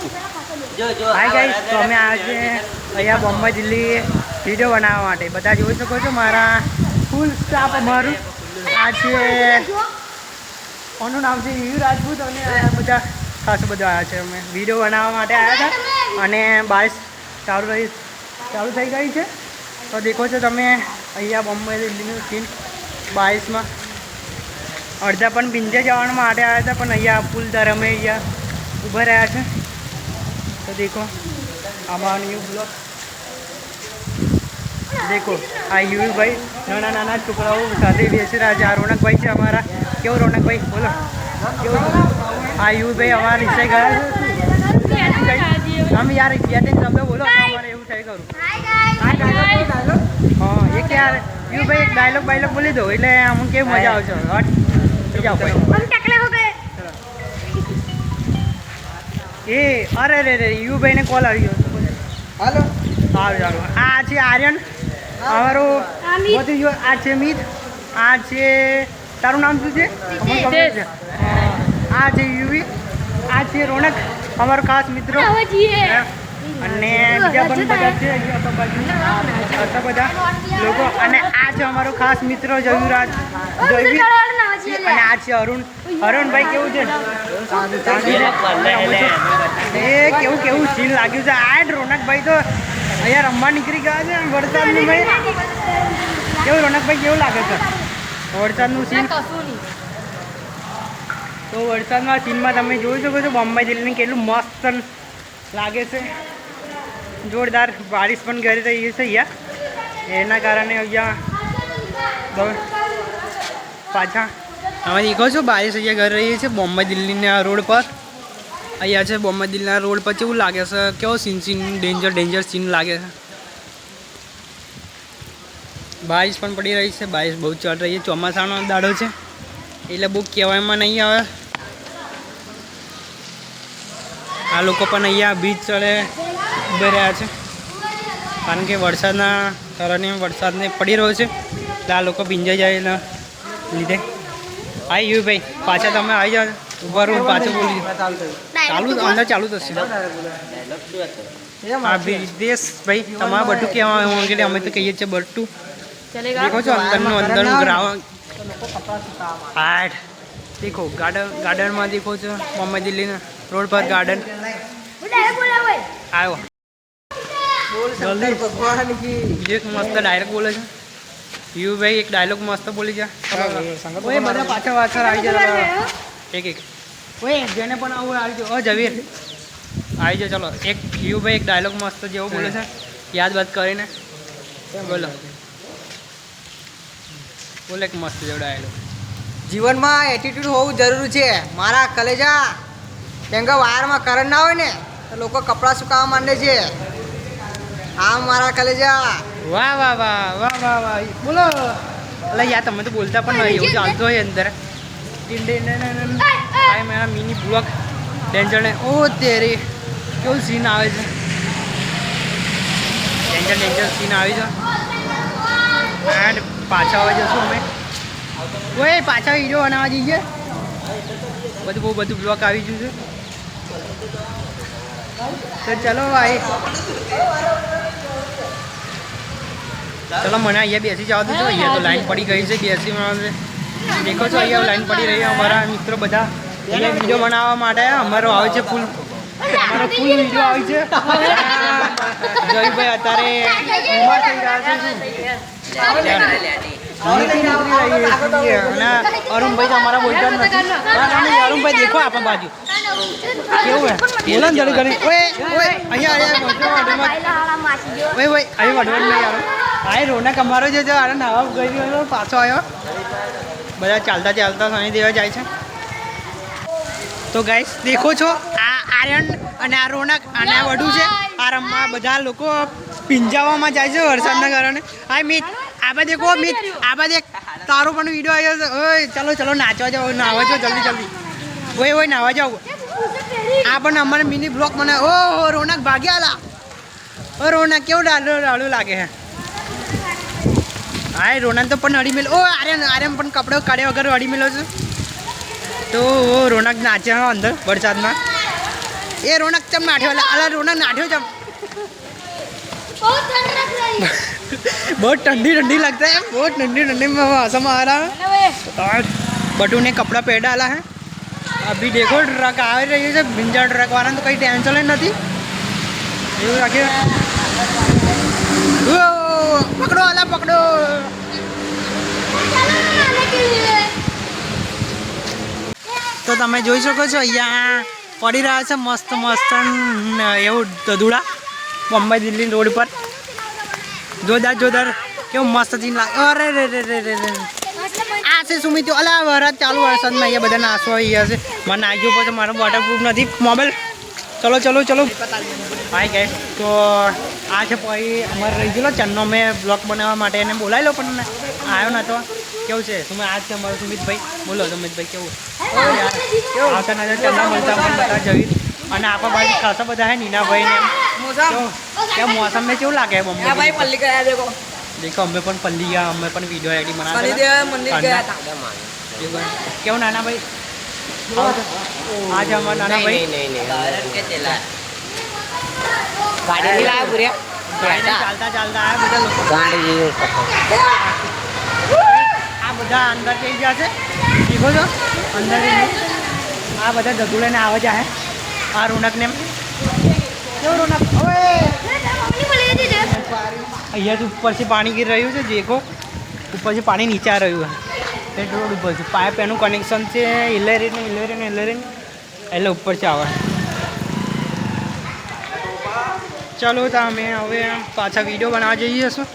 Hi guys તો અમે છે અહીંયા બોમ્બે દિલ્હી વીડિયો બનાવવા માટે. બધા જોઈ શકો છો મારા ફૂલ સ્ટાફ અમારું. આ છે કોનું નામ છે? યુ રાજપૂત અને બધા ખાસ બધા આવ્યા છે. અમે વીડિયો બનાવવા માટે આવ્યા હતા. અને બારિશ ચાલુ રહી ચાલુ થઈ ગઈ છે. તો દેખો છો તમે અહીંયા બોમ્બે દિલ્હીનું સીન બાઈસમાં અડધા પણ પિંજે જવા માટે આવ્યા હતા પણ અહીંયા પુલ દર અમે અહીંયા ઊભા રહ્યા છે. તો દેખો આમાં ન્યૂ બ્લોક દેખો આ યુવીભાઈ નાના નાના છોકરાઓ સાથે બેસી રહ્યા છે આ રોનકભાઈ છે અમારા. કેવું રોનકભાઈ? બોલો. કેવું? આ યુવીભાઈ અમારા રિક્ષા ગયા છે. તમે યાર બે ત્રણ શબ્દ બોલો અમારે એવું થાય કરું હા એક યાર યુવીભાઈ એક ડાયલોગ બાયલોગ બોલી દો એટલે અમને કેવી મજા આવશે. હટ. થઈ જાઓ એ અરે રે રે યુભાઈને કોલ આવ્યો હાલો. સારું સારું. આ છે આર્યન. અમારો what આ છે મિત. આ છે તારું નામ શું છે. આ છે યુવી. આ છે રોનક અમારો ખાસ મિત્રો. અને બીજા પણ બધા છે બધા બધા લોકો. અને આ છે અમારો ખાસ મિત્ર જયુરાજ. જયવી. અને આ છે અરુણ. અરુણભાઈ કેવું છે? એ કેવું કેવું સીન લાગ્યું છે. આ જ રોનકભાઈ તો અહીંયા રમવા નીકળી ગયા છે વરસાદનું ભાઈ. કેવું રોનકભાઈ કેવું લાગે છે? વરસાદનું સીન તો વરસાદના સીનમાં તમે જોઈ શકો છો બોમ્બે દિલ્હીને કેટલું મસ્ત લાગે છે. જોરદાર બારિશ પણ કરી રહી છે અહીંયા. એના કારણે અહીંયા બહુ પાછા. તમે દેખો છો બારિશ અહીંયા કરી રહી છે બોમ્બે દિલ્હીના રોડ પર. અહીંયા છે બોમ્બે દિલના રોડ પર કેવું લાગે છે? કેવો scene scene danger danger scene લાગે છે? બારિશ પણ પડી રહી છે બારિશ બહુ ચાલી રહી છે, ચોમાસાનો દાડો છે, એટલે બહુ કહેવામાં નહીં આવે. આ લોકો પણ અહીંયા બીચ ચડે ઊભી રહ્યા છે, કારણ કે વરસાદના કારણે વરસાદને પડી રહ્યો છે, એટલે આ લોકો ભીંજાઈ જાય એના લીધે. આવી ગયું ભાઈ, પાછા તમે આવી જાઓ, ઊભા રહો, પાછું બોલી ચાલુ અંદર ચાલુ થશે આ ભાઈ તમારે બધું કહેવા માંગે અમે તો કહીએ છીએ બધું દેખો છો અંદરનું અંદરનું ગ્રાઉન્ડ. આઠ દેખો ગાર્ડન ગાર્ડનમાં દેખો છો બોમ્બે દિલ્હીના રોડ પર ગાર્ડન. આવ્યો એક મસ્ત ડાયરેક્ટ બોલે છે. યુ ભાઈ એક ડાયલોગ મસ્ત બોલી જા. ઓય બધા પાછળ પાછળ આવી જાય એક એક. ઓય જેને પણ આવું આવી ઓ જવીર. આવી જાઓ ચલો. એક ભાઈ એક ડાયલોગ મસ્ત જેવો બોલે છે. યાદ બાદ કરીને. બોલો. બોલે એક મસ્ત જેવો ડાયલોગ જીવનમાં એટીટ્યુડ હોવું જરૂરી છે. મારા કલેજા કેમ કે વાયરમાં કરંટ ના હોય ને તો લોકો કપડાં સુકાવવા માંડે છે. આમ મારા કલેજા. વાહ વાહ વાહ વાહ વાહ વાહ. બોલો. અલા યાર તમે તો બોલતા પણ નહીં. એવું ચાલતો હોય અંદર. ભાઈ મેરા મિની બ્લોક ડેન્જરને ઓ તેરી, કેવું સીન આવે છે? ડેન્જર ડેન્જર સીન આવી છે. એન્ડ પાછા આવે જશું અમે. ઓય, પાછા વીડિયો બનાવવા જઈએ. બધું બહુ બધું બ્લોક આવી ગયું છે. તો ચલો ભાઈ. ચલો, મને અહીંયા બેસી જવા દો. અહીંયા તો લાઈન પડી ગઈ છે, બેસી દેખો છો, અહીંયા લાઈન પડી રહી અમારા મિત્રો બધા. અહીંયા વીડિયો બનાવવા માટે અમારો આવે છે ફૂલ અમારો ફૂલ વીડિયો આવે છે. જયભાઈ અત્યારે ઉમર થઈ રહ્યા છે. અરુણભાઈ અમારા બોલતા નથી. અરુણભાઈ દેખો આપણા બાજુ. કેવું હે? બોલો ને જલ્દી કરી ઓય ઓય અહીંયા અહીંયા ઓય ઓય અહીં વઢવાણ નહીં આવ્યો. આ રોનક અમારો જે છે. આને નાવા ગઈ રહ્યો પાછો આવ્યો. બધા ચાલતા ચાલતા સાની દેવા જાય છે. તો ગાઈસ દેખો છો, આ આર્યન અને આ રોનક અને આ વડું છે. આ રમવા બધા લોકો પિંજાવામાં જાય છે વરસાદના કારણે. હા મિત, આ બાદ દેખો, મિત, આ દેખ તારો પણ વીડિયો આવ્યો છે. ઓય, ચલો ચલો, નાચવા જાઓ નાવા જાઓ, જલ્દી જલ્દી. ઓય ઓય નાવા જાઓ. આ પણ અમારે મિની બ્લોક મને ઓ રોનક ભાગ્યા લા. ઓ, રોનક, કેવું ડાળું ડાળું લાગે છે હા રોનક તો પણ અડી મેલ ઓ, આર્યન આર્યન પણ કપડો કાઢ્યા વગર અડી મેલો છે. તો ઓ રોનક નાચે હા અંદર વરસાદમાં એ રોનક ચમ નાઠ્યો અલા અલા રોનક નાઠ્યો ચમ बहुत ठंड लग रही है बहुत ठंडी ठंडी लगता है बहुत ठंडी ठंडी में मौसम आ रहा है और बटू ने कपड़ा पहन डाला है अभी देखो ट्रक आ रही है भिंजा ट्रक वाला तो कहीं टेंशन ही नहीं એવું રાખીએ ओ, पकड़ो अला તો તમે જોઈ શકો છો, અહીંયા પડી રહ્યા છે મસ્ત મસ્ત એવું દુડા બોમ્બે દિલ્હી રોડ પર જોરદાર જોરદાર, કેવું મસ્ત જીન લાગે. અરે, રે રે રે રે રે. આ છે સુમિત, અલા વરસાદ ચાલુ વરસાદમાં અહીંયા બધા નાસો અહીંયા છે. મને નાખ્યું પછી મારો વોટરપ્રૂફ નથી. મોબાઈલ. ચલો ચલો ચલો. હાય ગઈ તો આ છે પછી અમારે રહી ગયેલો ચન્નો મેં બ્લોગ બનાવવા માટે એને બોલાવી લો પણ આવ્યો નતો. કેવું છે? તમે આજ છે અમારો સુમિતભાઈ? બોલો, સુમિતભાઈ, કેવું? આવતા નજર ચંદા મળતા બધા જઈ અને આપણા બાજુ ખાસા બધા હે નીનાભાઈ ને એમ. કેવું? કેવું મોસમ में કેવું લાગે બોમ્બે ભાઈ પલ્લી ગયા દેખો. દેખો અમે પણ પલ્લી ગયા અમે પણ વીડિયો એડી પલ્લી બનાવતા દેવ મંદિર ગયા હતા. હતા કેવું નાના ભાઈ? આવો આ અમારા નાના ભાઈ. ગાડી લાવ્યા પૂર્યા? ચાલતા ચાલતા આ બધા લોકો. આ બધા અંદર જઈ ગયા છે. શીખો છો? અંદર આ બધા ધતુલેને આવે છે આ રોનકને કેવું રોનક? હવે! અહીંયા ઉપરથી પાણી ગીર રહ્યું છે જેકો ઉપરથી પાણી નીચે રહ્યું છે. એ ઉપર છે પાઇપ એનું કનેક્શન છે ઇલેરીને ઇલેરીને ઇલેરીને એટલે ઉપરથી આવે. ચલો તમે હવે પાછા વીડિયો બનાવવા જઈએ શું